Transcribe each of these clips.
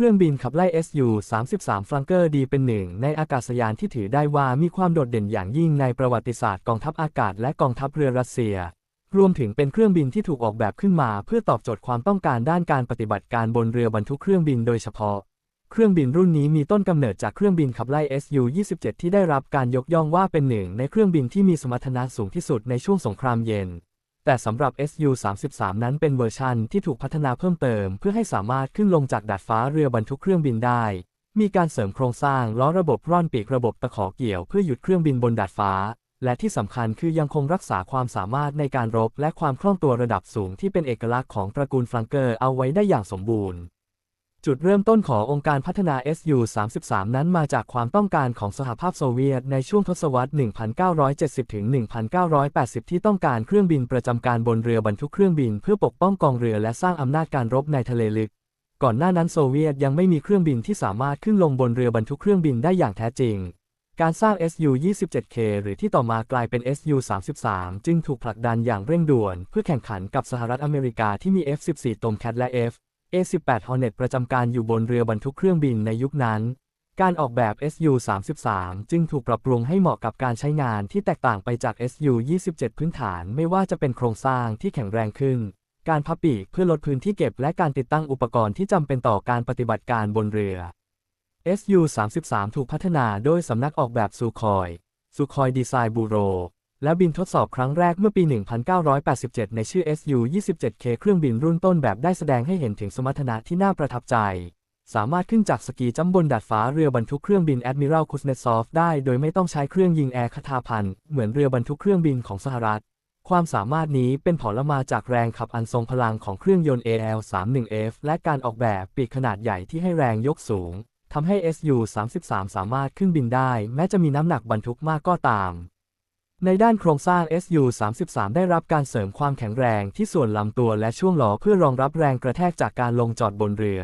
เครื่องบินขับไล่ Su-33 Flanker ดีเป็นหนึ่งในอากาศยานที่ถือได้ว่ามีความโดดเด่นอย่างยิ่งในประวัติศาสตร์กองทัพอากาศและกองทัพเรือรัสเซีย รวมถึงเป็นเครื่องบินที่ถูกออกแบบขึ้นมาเพื่อตอบโจทย์ความต้องการด้านการปฏิบัติการบนเรือบรรทุกเครื่องบินโดยเฉพาะ เครื่องบินรุ่นนี้มีต้นกำเนิดจากเครื่องบินขับไล่ Su-27 ที่ได้รับการยกย่องว่าเป็นหนึ่งในเครื่องบินที่มีสมรรถนะสูงที่สุดในช่วงสงครามเย็น แต่สำหรับ Su-33 นั้นเป็นเวอร์ชันที่ถูกพัฒนาเพิ่มเติม เพื่อให้สามารถขึ้นลงจากดาดฟ้าเรือบรรทุกเครื่องบินได้ มีการเสริมโครงสร้างล้อระบบร่อนปีกระบบตะขอเกี่ยวเพื่อหยุดเครื่องบินบนดาดฟ้า และที่สำคัญคือยังคงรักษาความสามารถในการรบและความคล่องตัวระดับสูงที่เป็นเอกลักษณ์ของตระกูลฟลังเกอร์เอาไว้ได้อย่างสมบูรณ์ จุดเริ่มต้นขององค์การพัฒนา Su-33 นั้นมาจากความต้องการของสหภาพโซเวียตในช่วงทศวรรษ 1970-1980 ที่ต้องการเครื่องบินประจำการบนเรือบรรทุกเครื่องบินเพื่อปกป้องกองเรือและสร้างอำนาจการรบในทะเลลึก ก่อนหน้านั้นโซเวียตยังไม่มีเครื่องบินที่สามารถขึ้นลงบนเรือบรรทุกเครื่องบินได้อย่างแท้จริง การสร้าง Su-27K หรือที่ต่อมากลายเป็น Su-33 จึงถูกผลักดันอย่างเร่งด่วน เพื่อแข่งขันกับสหรัฐอเมริกาที่มี F-14 Tomcat และ F A-18 Hornet ประจำการอยู่บนเรือบรรทุกเครื่องบินในยุคนั้น การออกแบบ Su-33 จึงถูกปรับปรุงให้เหมาะกับการใช้งานที่แตกต่างไปจาก Su-27 พื้นฐานไม่ว่าจะเป็นโครงสร้างที่แข็งแรงขึ้น การพับปีกเพื่อลดพื้นที่เก็บและการติดตั้งอุปกรณ์ที่จำเป็นต่อการปฏิบัติการบนเรือ Su-33 ถูกพัฒนาโดยสำนักออกแบบซูคอยซูคอยดีไซน์บูโร และบินทดสอบครั้งแรกเมื่อปี 1987 ในชื่อ Su-27K เครื่องบินรุ่นต้นแบบได้แสดงให้เห็นถึงสมรรถนะที่น่าประทับใจ สามารถขึ้นจากสกีจัมบนดาดฟ้าเรือบรรทุกเครื่องบิน Admiral Kuznetsov ได้โดยไม่ต้องใช้เครื่องยิงแอร์คาทาพัน เหมือนเรือบรรทุกเครื่องบินของสหรัฐ ความสามารถนี้เป็นผลมาจากแรงขับอันทรงพลังของเครื่องยนต์ AL-31F และการออกแบบปีกขนาดใหญ่ที่ให้แรงยกสูงทำให้ Su-33 สามารถขึ้นบินได้ แม้จะมีน้ำหนักบรรทุกมากก็ตาม ในด้านโครงสร้าง Su-33 ได้รับการเสริมความแข็งแรงที่ส่วนลำตัวและช่วงล้อเพื่อรองรับแรงกระแทกจากการลงจอดบนเรือ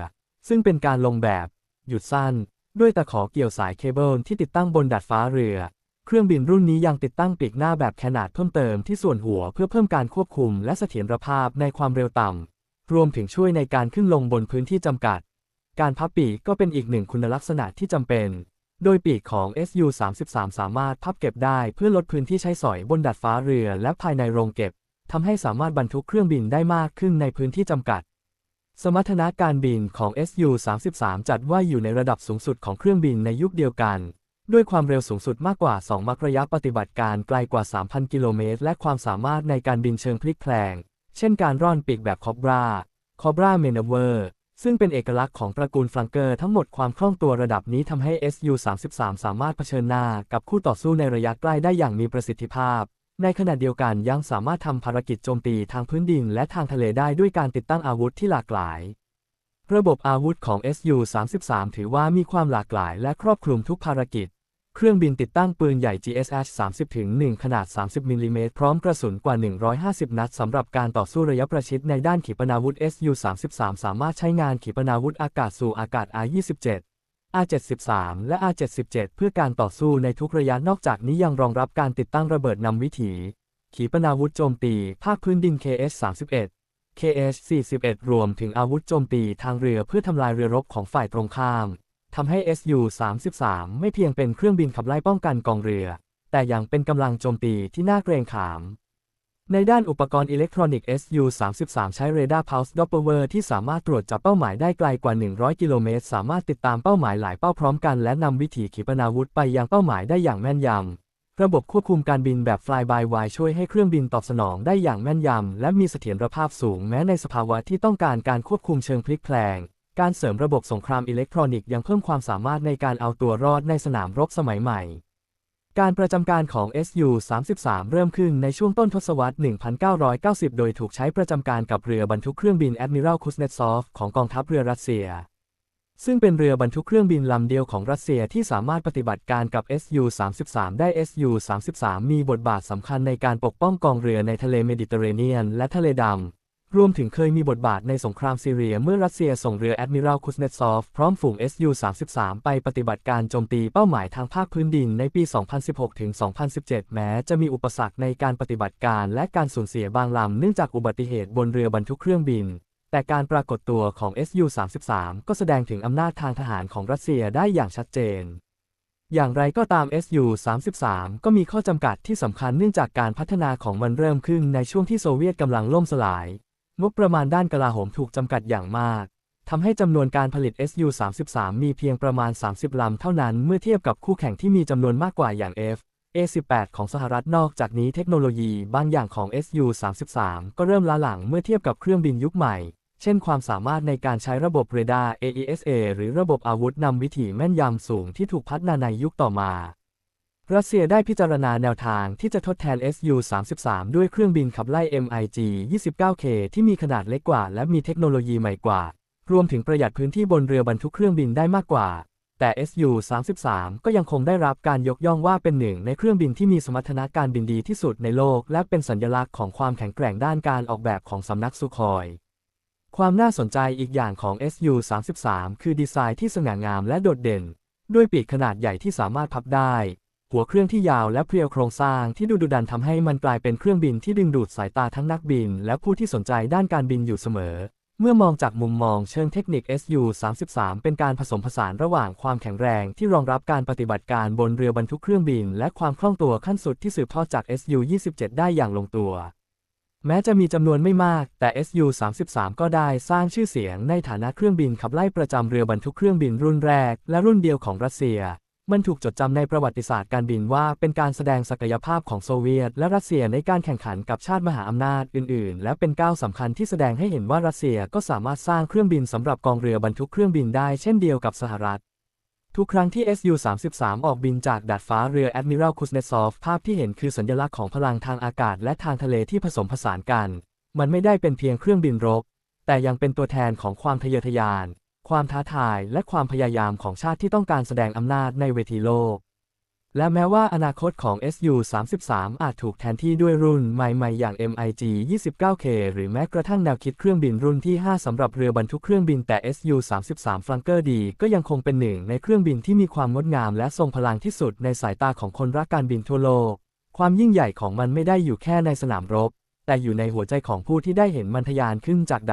ซึ่งเป็นการลงแบบ หยุดสั้น ด้วยตะขอเกี่ยวสายเคเบิลที่ติดตั้งบนดาดฟ้าเรือ เครื่องบินรุ่นนี้ยังติดตั้งปีกหน้าแบบขนาดเพิ่มเติมที่ส่วนหัวเพื่อเพิ่มการควบคุมและเสถียรภาพในความเร็วต่ำ รวมถึงช่วยในการขึ้นลงบนพื้นที่จำกัด การพับปีกก็เป็นอีกหนึ่งคุณลักษณะที่จำเป็น โดยปีกของ Su-33 สามารถพับเก็บได้เพื่อลดพื้นที่ใช้สอยบนดาดฟ้าเรือและภายในโรงเก็บทำให้สามารถบรรทุกเครื่องบินได้มากขึ้นในพื้นที่จำกัด สมรรถนะการบินของ Su-33 จัดว่าอยู่ในระดับสูงสุดของเครื่องบินในยุคเดียวกัน ด้วยความเร็วสูงสุดมากกว่า 2 มักระยะปฏิบัติการไกลกว่า 3,000 กิโลเมตร และความสามารถในการบินเชิงพลิกแพลง เช่นการร่อนปีกแบบคอบราคอบราเมนเวอร์ ซึ่งเป็นเอกลักษณ์ของตระกูลฟลังเกอร์ทั้งหมดความคล่องตัวระดับนี้ทำให้ Su-33 สามารถเผชิญหน้ากับคู่ต่อสู้ในระยะใกล้ได้อย่างมีประสิทธิภาพ ในขณะเดียวกันยังสามารถทำภารกิจโจมตีทางพื้นดินและทางทะเลได้ด้วยการติดตั้งอาวุธที่หลากหลาย ระบบอาวุธของ Su-33 ถือว่ามีความหลากหลายและครอบคลุมทุกภารกิจ เครื่องบินติดตั้งปืนใหญ่ GSH 30-1ขนาด 30 มิลลิเมตร พร้อมกระสุนกว่า 150 นัด สำหรับการต่อสู้ระยะประชิดในด้านขีปนาวุธ Su-33 สามารถใช้งานขีปนาวุธอากาศสู่อากาศ R-27 R-73 และ R-77 เพื่อการต่อสู้ในทุกระยะ นอกจากนี้ยังรองรับการติดตั้งระเบิดนำวิถี ขีปนาวุธโจมตี ภาคพื้นดิน KH-31 KH-41 รวมถึงอาวุธโจมตีทางเรือเพื่อทำลายเรือรบของฝ่ายตรงข้าม ทำให้ Su-33 ไม่เพียงเป็นเครื่องบินขับไล่ป้องกันกองเรือ แต่ยังเป็นกำลังโจมตีที่น่าเกรงขาม ในด้านอุปกรณ์อิเล็กทรอนิกส์ Su-33 ใช้เรดาร์ Pulse Doppler ที่สามารถตรวจจับเป้าหมายได้ไกลกว่า 100 กิโลเมตร สามารถติดตามเป้าหมายหลายเป้าพร้อมกันและนำวิถีขีปนาวุธไปยังเป้าหมายได้อย่างแม่นยำระบบควบคุมการบินแบบ Fly by Wire ช่วยให้เครื่องบินตอบสนองได้อย่างแม่นยำ และมีเสถียรภาพสูงแม้ในสภาวะที่ต้องการการควบคุมเชิงพลิกแพลง การเสริมระบบสงครามอิเล็กทรอนิกส์ยังเพิ่มความสามารถในการเอาตัวรอดในสนามรบสมัยใหม่ การประจำการของ Su-33 เริ่มขึ้นในช่วงต้นทศวรรษ 1990 โดยถูกใช้ประจำการกับเรือบรรทุกเครื่องบิน Admiral Kuznetsov ของกองทัพเรือรัสเซีย ซึ่งเป็นเรือบรรทุกเครื่องบินลำเดียวของรัสเซียที่สามารถปฏิบัติการกับ Su-33 ได้ Su-33 มีบทบาทสำคัญในการปกป้องกองเรือในทะเลเมดิเตอร์เรเนียน และทะเลดำ รวมถึงเคยมีบทบาทในสงครามซีเรียเมื่อรัสเซียส่งเรือ Admiral Kuznetsov พร้อมฝูง Su-33 ไปปฏิบัติการโจมตีเป้าหมายทางภาคพื้นดินในปี 2016-2017 แม้จะมีอุปสรรคในการปฏิบัติการและการสูญเสียบางลำเนื่องจากอุบัติเหตุบนเรือบรรทุกเครื่องบิน แต่การปรากฏตัวของ Su-33 ก็แสดงถึงอำนาจทางทหารของรัสเซียได้อย่างชัดเจนอย่างไรก็ตาม Su-33 ก็มีข้อจำกัดที่สำคัญเนื่องจากการพัฒนาของมันเริ่มขึ้นในช่วงที่โซเวียตกำลังล่มสลาย งบประมาณด้านกลาโหมถูกจำกัดอย่างมากทำให้จำนวนการผลิต Su-33 มีเพียงประมาณ 30 ลำเท่านั้นเมื่อเทียบกับคู่แข่งที่มีจำนวนมากกว่าอย่าง F A18 ของสหรัฐนอกจากนี้เทคโนโลยีบางอย่างของ Su-33 ก็เริ่มล้าหลังเมื่อเทียบกับเครื่องบินยุคใหม่ เช่นความสามารถในการใช้ระบบเรดาร์ AESA หรือระบบอาวุธนำวิถีแม่นยำสูงที่ถูกพัฒนาในยุคต่อมา รัสเซียได้พิจารณาแนวทางที่จะทดแทน Su-33 ด้วยเครื่องบินขับไล่ MiG-29K ที่มีขนาดเล็กกว่า และมีเทคโนโลยีใหม่กว่า รวมถึงประหยัดพื้นที่บนเรือบรรทุกเครื่องบินได้มากกว่า แต่ Su-33 ก็ยังคงได้รับการยกย่องว่าเป็นหนึ่งในเครื่องบินที่มีสมรรถนะการบินดีที่สุดในโลก และเป็นสัญลักษณ์ของความแข็งแกร่งด้านการออกแบบของสำนักสุคอยความน่าสนใจอีกอย่างของ Su-33 คือดีไซน์ที่สง่างามและโดดเด่น ด้วยปีกขนาดใหญ่ที่สามารถพับได้ หัวเครื่องที่ยาวและเพรียวโครงสร้างที่ดูดุดันทำให้มันกลายเป็นเครื่องบินที่ดึงดูดสายตาทั้งนักบิน และผู้ที่สนใจด้านการบินอยู่เสมอ เมื่อมองจากมุมมองเชิงเทคนิค Su-33 เป็นการผสมผสานระหว่างความแข็งแรงที่รองรับการปฏิบัติการบนเรือบรรทุกเครื่องบิน และความคล่องตัวขั้นสุดที่สืบทอดจาก Su-27 ได้อย่างลงตัวแม้จะมีจำนวนไม่มาก แต่ Su-33 ก็ได้สร้างชื่อเสียงในฐานะเครื่องบินขับไล่ประจำเรือบรรทุกเครื่องบินรุ่นแรก และรุ่นเดียวของรัสเซีย มันถูกจดจำในประวัติศาสตร์การบินว่าเป็นการแสดงศักยภาพของโซเวียต และรัสเซียในการแข่งขันกับชาติมหาอำนาจอื่น ๆ และเป็นก้าวสำคัญที่แสดงให้เห็นว่ารัสเซียก็สามารถสร้างเครื่องบินสำหรับกองเรือบรรทุกเครื่องบินได้เช่นเดียวกับสหรัฐ ทุกครั้งที่ Su-33 ออกบินจากดาดฟ้าเรือแอดมิรัลคุสเนซอฟภาพที่เห็นคือสัญลักษณ์ของพลังทางอากาศและทางทะเลที่ผสมผสานกัน มันไม่ได้เป็นเพียงเครื่องบินรบ แต่ยังเป็นตัวแทนของความทะเยอทะยาน ความท้าทายและความพยายามของชาติที่ต้องการแสดงอำนาจในเวทีโลก และแม้ว่าอนาคตของ Su-33 อาจถูกแทนที่ด้วยรุ่นใหม่ๆ อย่าง MiG-29K หรือแม้กระทั่งแนวคิดเครื่องบินรุ่นที่ 5 สำหรับเรือบรรทุกเครื่องบินแต่ Su-33 Flanker D ก็ยังคงเป็นหนึ่งในเครื่องบินที่มีความงดงามและทรงพลังที่สุดในสายตาของคนรักการบินทั่วโลก ความยิ่งใหญ่ของมันไม่ได้อยู่แค่ในสนามรบ แต่อยู่ในหัวใจของผู้ที่ได้เห็นมันทะยานขึ้นจากดั